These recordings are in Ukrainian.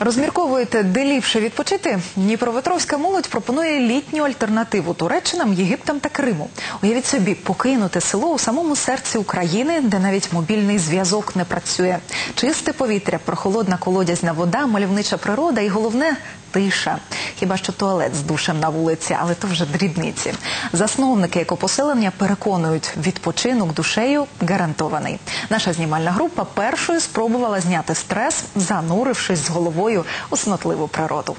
Розмірковуєте, де ліпше відпочити? Дніпроветровська молодь пропонує літню альтернативу Туреччинам, Єгиптам та Криму. Уявіть собі, покинути село у самому серці України, де навіть мобільний зв'язок не працює. Чисте повітря, прохолодна колодязна вода, мальовнича природа і головне тиша. Хіба що туалет з душем на вулиці, але то вже дрібниці. Засновники екопоселення переконують, відпочинок душею гарантований. Наша знімальна група першою спробувала зняти стрес, занурившись з головою у снотливу природу.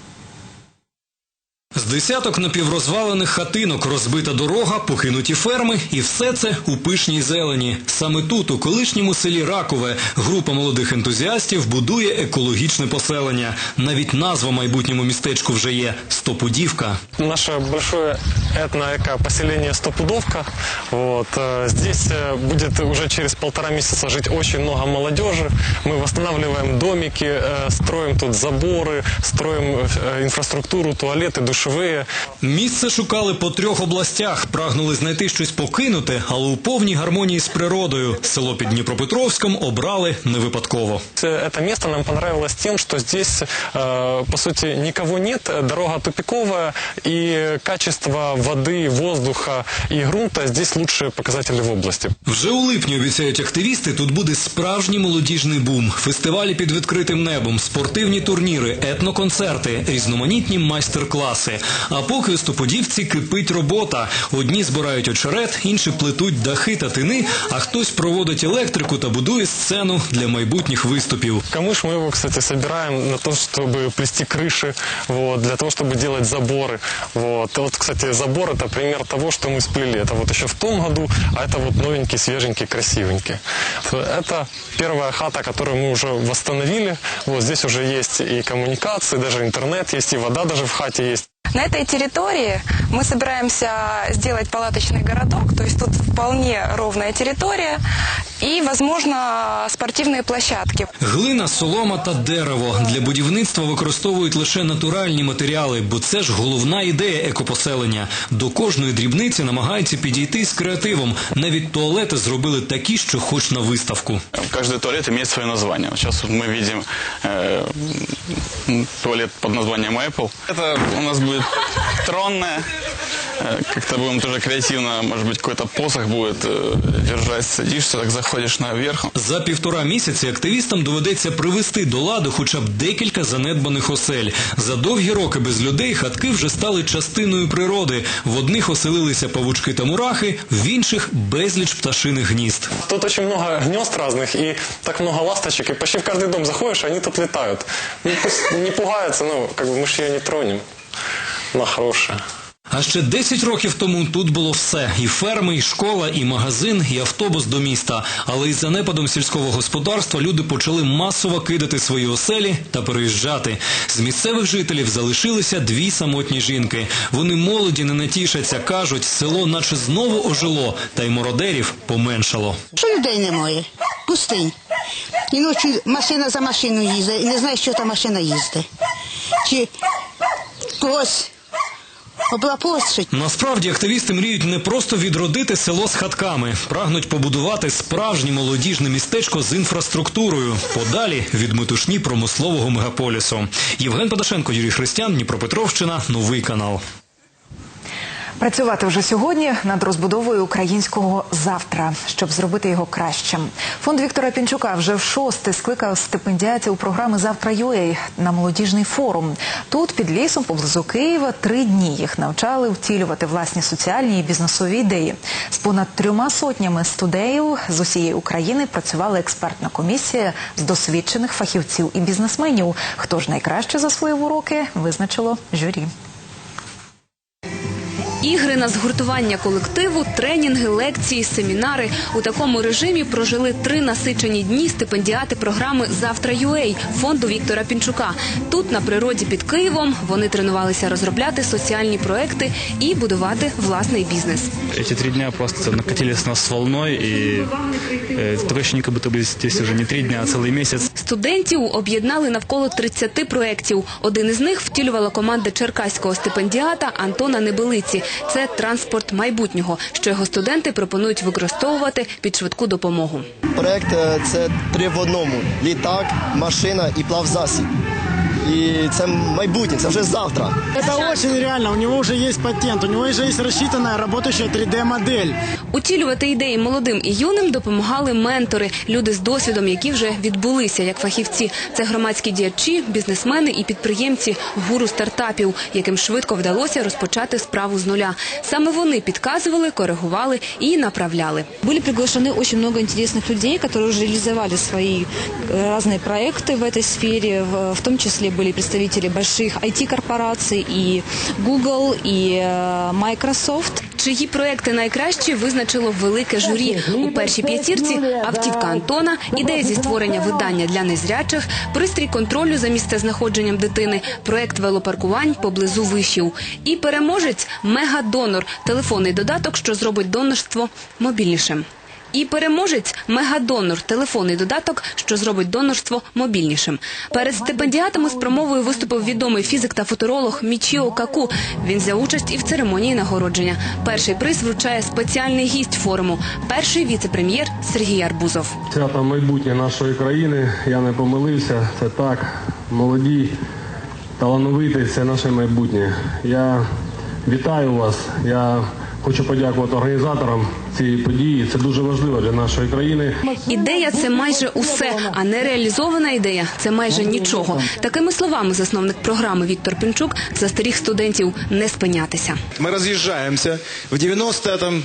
З десяток напіврозвалених хатинок, розбита дорога, покинуті ферми, і все це у пишній зелені. Саме тут, у колишньому селі Ракове, група молодих ентузіастів будує екологічне поселення. Навіть назва майбутньому містечку вже є Стопудівка. Наше большое этно-эко-поселение Стопудовка. Вот. э, Здесь э, будет уже через полтора месяца жить очень много молодежи. Мы восстанавливаем домики, э, строим тут заборы, строим э, инфраструктуру, туалеты, душевые. Місце шукали по трьох областях, прагнули знайти щось покинути, але у повній гармонії з природою. Село під Дніпропетровськом обрали не випадково. Э, Это место нам понравилось тем, что здесь, э, по сути, никого нет, э, дорога тупиковая, и качество воды, воздуха и грунта здесь лучшие показатели в области. Вже у липні обіцяють активісти. Тут буде справжній молодіжний бум, фестивалі під відкритим небом, спортивні турніри, етноконцерти, різноманітні майстер-класи. А поки у Стоподівці кипить робота. Одні збирають очерет, інші плетуть дахи та тини, а хтось проводить електрику та будує сцену для майбутніх виступів. Камыш мы его, кстати, собираем на то, чтобы плести крыши, вот, для того, чтобы делать заборы. Вот. вот, кстати, забор это пример того, что мы сплели. Это вот еще в том году, а это вот новенький, свеженький, красивенький. Это первая хата, которую мы уже восстановили. Вот здесь уже есть и коммуникации, даже интернет есть, и вода даже в хате есть. На этой территории мы собираемся сделать палаточный городок, то есть тут вполне ровная территория и, возможно, спортивные площадки. Глина, солома та дерево для будівництва використовують лише натуральні матеріали, бо це ж головна ідея екопоселення. До кожної дрібниці намагаються підійти з креативом. Навіть туалети зробили такі, що хоч на виставку. Каждый туалет имеет свое название. Вот Сейчас вот мы видим э, м, туалет под названием Apple. Это у нас будет тронная. Э, Как-то будем тоже креативно, может быть, какой-то посох будет э, держать, садишься, так заходишь наверх. За півтора місяці активістам доведеться привести до ладу хоча б декілька занедбаних осель. За довгі роки без людей хатки вже стали частиною природи. В одних оселилися павучки та мурахи, в інших безліч пташиних гнізд. Тут очень много гнезд разных и так много ласточек, и почти в каждый дом заходишь, и они тут летают. Ну, пусть не пугаются, ну, как бы мы же ее не тронем. Она хорошая. А ще 10 років тому тут було все: і ферми, і школа, і магазин, і автобус до міста. Але із занепадом сільського господарства люди почали масово кидати свої оселі та переїжджати. З місцевих жителів залишилися дві самотні жінки. Вони молоді не натішаться, кажуть, село наче знову ожило, та й мородерів поменшало. Що людей немає? Пустинь. І ночі машина за машиною їздить, і не знає, що та машина їздить. Чи когось облапошить. Насправді активісти мріють не просто відродити село з хатками, прагнуть побудувати справжнє молодіжне містечко з інфраструктурою, подалі від метушні промислового мегаполісу. Євген Подашенко, Юрій Христян, Дніпропетровщина, новий канал. Працювати вже сьогодні над розбудовою українського завтра, щоб зробити його кращим. Фонд Віктора Пінчука вже в шосте скликав стипендіатів програми Завтра UA на молодіжний форум. Тут під лісом поблизу Києва три дні їх навчали втілювати власні соціальні і бізнесові ідеї. З понад трьома сотнями студеїв з усієї України працювала експертна комісія з досвідчених фахівців і бізнесменів. Хто ж найкраще засвоїв уроки, визначило журі. Ігри на згуртування колективу, тренінги, лекції, семінари у такому режимі прожили три насичені дні стипендіати програми Завтра UA фонду Віктора Пінчука. Тут на природі під Києвом вони тренувалися розробляти соціальні проекти і будувати власний бізнес. Эти три дня просто накатились на нас волной, и э, такое ощущение, как будто бы здесь уже не три дня, а целый месяц. Студентів об'єднали навколо 30 проєктів. Один із них втілювала команда черкаського стипендіата Антона Небелиці. Це транспорт майбутнього, що його студенти пропонують використовувати під швидку допомогу. Проект е, це три в одному: літак, машина і плавзасіб. і це майбутнє, це вже завтра. Это очень реально. У него уже есть патент, у него уже есть рассчитанная работающая 3D-модель. Утілювати ідеї молодим і юним допомагали ментори, люди з досвідом, які вже відбулися як фахівці. Це громадські діячі, бізнесмени і підприємці, гуру стартапів, яким швидко вдалося розпочати справу з нуля. Саме вони підказували, коригували і направляли. Были приглашены очень много интересных людей, которые уже реализовали свои э, разные проекты в этой сфере. В, в том числе были представители больших IT-корпораций и Google, и э, Microsoft. Чиї проекти найкращі визначило велике журі. У першій п'ятірці автівка Антона, ідея зі створення видання для незрячих, пристрій контролю за місцезнаходженням дитини, проект велопаркувань поблизу вишів. І переможець мегадонор телефонний додаток, що зробить донорство мобільнішим. І переможець мегадонор телефонний додаток, що зробить донорство мобільнішим. Перед стипендіатами з промовою виступив відомий фізик та футуролог Мічіо Каку. Він взяв участь і в церемонії нагородження. Перший приз вручає спеціальний гість форуму, перший віце-прем'єр Сергій Арбузов. Свято майбутнє нашої країни. Я не помилився. Це так. Молоді, талановиті це наше майбутнє. Я вітаю вас. Я хочу подякувати організаторам цієї події. Це дуже важливо для нашої країни. Ідея це майже усе, а нереалізована ідея це майже нічого. Такими словами засновник програми Віктор Пінчук застеріг студентів не спинятися. Мы разъезжаемся. В 90 там,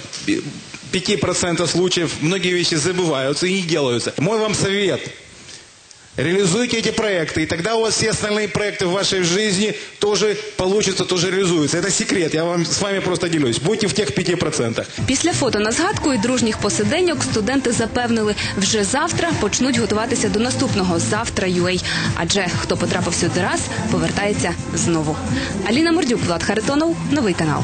5% случаев многие вещи забываются и не делаются. Мой вам совет. Реализуйте эти проекты, и тогда у вас все остальные проекты в вашей жизни тоже получатся, тоже реализуются. Это секрет, я вам, с вами просто делюсь. Будьте в тех 5%. Після фото на згадку і дружніх посиденьок студенти запевнили, вже завтра почнуть готуватися до наступного завтра UA. Адже хто потрапив сюди раз, повертається знову. Аліна Мордюк, Влад Харитонов, новий канал.